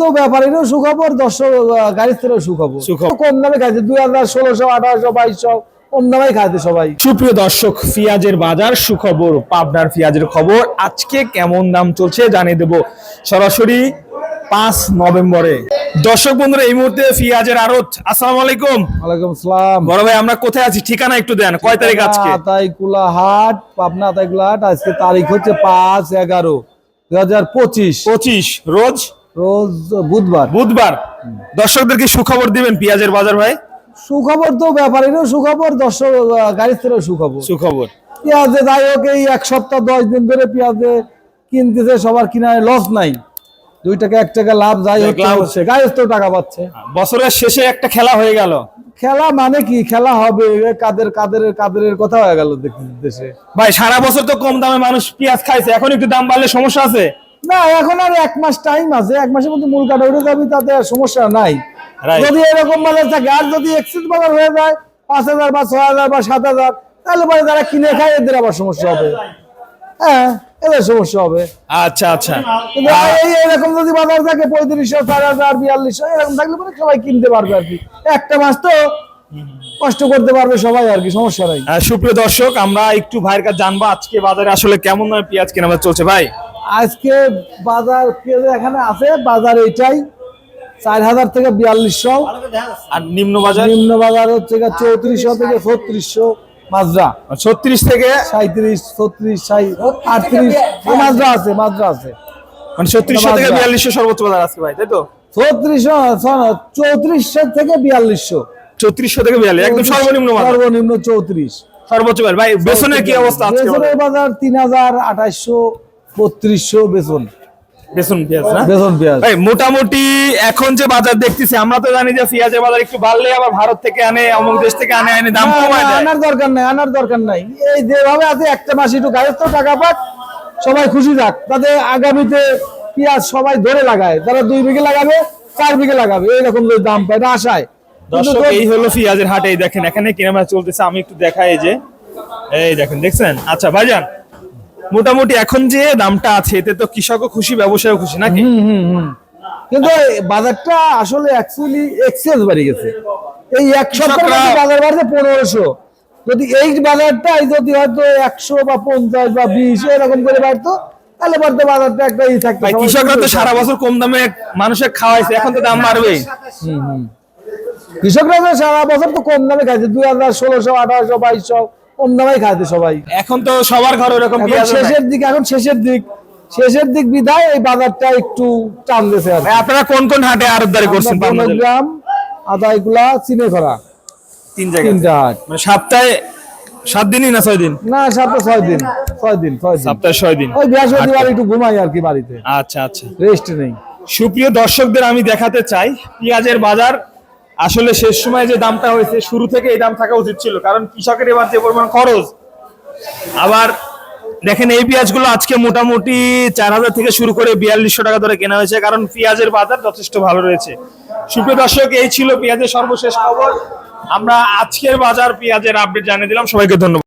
তো ব্যাপারীরও সুখবর দর্শক গাড়ির থেকেও সুখবর। সুখবর। কম দামে খাইছে দুই হাজার ষোলোশো আঠারোশো বাইশশো কম দামে খাইতে সবাই। সুপ্রিয় দর্শক পেঁয়াজের বাজার সুখবর পাবনার পেঁয়াজের খবর। আজকে কেমন দাম চলছে জানিয়ে দেব সরাসরি পাঁচ নভেম্বরে। দর্শক বন্ধুরা এই মুহূর্তে পেঁয়াজের আড়ত। আসসালামু আলাইকুম। ওয়ালাইকুম আসসালাম। বড় ভাই আমরা কোথায় আছি? ঠিকানা একটু দেন। কয় তারিখ আজকে? আতাইকুলা হাট পাবনা আতাইকুলা হাট আজকে তারিখ হচ্ছে পাঁচ এগারো দুই হাজার পঁচিশ। পঁচিশ রোজ? রোজ বুধবার। বুধবার। দর্শকদেরকে সুখবর দিবেন পেঁয়াজের বাজার ভাই। সুখবর তো ব্যাপারীরও সুখবর দর্শক গাড়ির থেকেও সুখবর। সুখবর। পেঁয়াজে যাই হোক এই এক সপ্তাহ দশ দিন ধরে পেঁয়াজে কিনতেছে সবার কিনায় লস নাই। দুই টাকা এক টাকা লাভ যাই হচ্ছে গায়ের তো টাকা পাচ্ছে। বছরের শেষে একটা খেলা হয়ে গেল। খেলা মানে কি? খেলা হবে কাদের কাদের কাদের কথা হয়ে গেল দেশে। ভাই সারা বছর তো কম দামে মানুষ পেঁয়াজ খাইছে। এখন একটু দাম বাড়লে সমস্যা আছে? না এখন আর এক মাস টাইম আছে। এক মাসের মধ্যে মূল কাটা উঠে যাবি তাতে আর সমস্যা নাই। যদি এরকম বাজার থাকে আর যদি এক্সিস বাজার হয়ে যায় পাঁচ হাজার বা ছয় হাজার বা সাত হাজার তাহলে পরে যারা কিনে খায় এদের আবার সমস্যা হবে। হ্যাঁ এদের সমস্যা হবে। আচ্ছা আচ্ছা। কিন্তু এই এরকম যদি বাজার থাকে পঁয়ত্রিশশো চার হাজার বিয়াল্লিশশো এরকম থাকলে পরে সবাই কিনতে পারবে আর কি। একটা মাস তো কষ্ট করতে পারবে সবাই আর কি সমস্যা নাই। সুপ্রিয় দর্শক আমরা একটু ভাইয়ের কাছে জানব আজকে বাজারে আসলে কেমন দামে পেঁয়াজ কেনা চলছে। ভাই আজকে বাজার পেঁয়াজ এখানে আছে? বাজার এইটাই। চার হাজার থেকে বিয়াল্লিশশো। আর নিম্ন বাজার? নিম্ন বাজার হচ্ছে চৌত্রিশশো থেকে ছত্রিশশো মাজরা। ছত্রিশ থেকে? সাঁত্রিশ ছত্রিশ আটত্রিশ। মাজরা আছে মাজরা আছে। মানে ছত্রিশশো থেকে বিয়াল্লিশশো সর্বোচ্চ বাজার আজকে ভাই তাই তো? ছত্রিশশো চৌত্রিশশো থেকে বিয়াল্লিশশো। চৌত্রিশশো থেকে বিয়াল্লিশ একদম সর্বনিম্ন সর্বনিম্ন চৌত্রিশ। সর্বোচ্চ ভাই বেসনের কি অবস্থা আজকে বেসনের বাজার? তিন হাজার আঠাশশো বত্রিশশো বেসন বেসন পেঁয়াজ বেসন পেঁয়াজ। ভাই মোটামুটি এখন যে বাজার দেখতেছি আমরা তো জানি যে পেঁয়াজের বাজার একটু বাড়লে আবার ভারত থেকে আনে অমুক দেশ থেকে আনে আনে দাম কমায় আনার দরকার নাই আনার দরকার নাই। এই যেভাবে আছে একটা মাস একটু গায়ের তো টাকা পাক সবাই খুশি থাক। তাতে আগামীতে পেঁয়াজ সবাই ধরে লাগায়। তারা দুই বিঘে লাগাবে চার বিঘে লাগাবে। এইরকম দাম পায় এটা আশায়। দর্শক এই হলো পেঁয়াজের হাট এই দেখেন এখানে কেনাবেচা চলতেছে। আমি একটু দেখাই যে। এই দেখেন দেখছেন? আচ্ছা ভাইজান মোটামুটি এখন যে দামটা আছে এতে তো কৃষকও খুশি ব্যবসায়ও খুশি নাকি। কিন্তু বাজারটা আসলে অ্যাকচুয়ালি এক্সচেঞ্জ বেড়ে গেছে। এই এক মধ্যে বাজার বাড়ছে পনেরোশো। যদি এই বাজারটাই যদি হয়তো একশো বা পঞ্চাশ বা বিশ এরকম করে বাড়তো তাহলে বাড়তো বাজারটা একটা ই থাকতো। কৃষকরা তো সারা বছর কম দামে মানুষের খাওয়াইছে এখন তো দাম বাড়বেই হুম, হুম। কৃষকরা তো সারা বছর তো কম দামে খাইছে দুই হাজার ষোলোশো আঠারোশো বাইশশো। কম দামে খাইতে সবাই। এখন তো সবার ঘরে ওরকম শেষের দিক এখন শেষের দিক। শেষের দিক বিধায় এই বাজারটা একটু টান দিয়েছে আর। আপনারা কোন কোন হাটে আরতদারি করছেন? গ্রাম আদায়গুলা চিনে করা তিন তিনটা হাট। মানে সপ্তাহে সাত দিনই না ছয় দিন? না সাথে ছয় দিন। ছয় দিন ছয় দিন। সপ্তাহে ছয় দিন। ওই বৃহস্পতিবার একটু ঘুমাই আর কি বাড়িতে। আচ্ছা আচ্ছা। রেস্ট নেই। সুপ্রিয় দর্শকদের আমি দেখাতে চাই পেঁয়াজের বাজার আসলে শেষ সময় যে দামটা হয়েছে, শুরু থেকে এই দাম থাকা উচিত ছিল, কারণ কৃষকের এবার যে পরিমাণ খরচ, আবার দেখেন এই পেঁয়াজগুলো আজকে মোটামুটি চার হাজার থেকে শুরু করে বিয়াল্লিশশো টাকা ধরে কেনা হয়েছে, কারণ পেঁয়াজের বাজার যথেষ্ট ভালো রয়েছে। সুপ্রিয় দর্শক, এই ছিল পেঁয়াজের সর্বশেষ খবর। আমরা আজকের বাজার পেঁয়াজের আপডেট জানিয়ে দিলাম। সবাইকে ধন্যবাদ।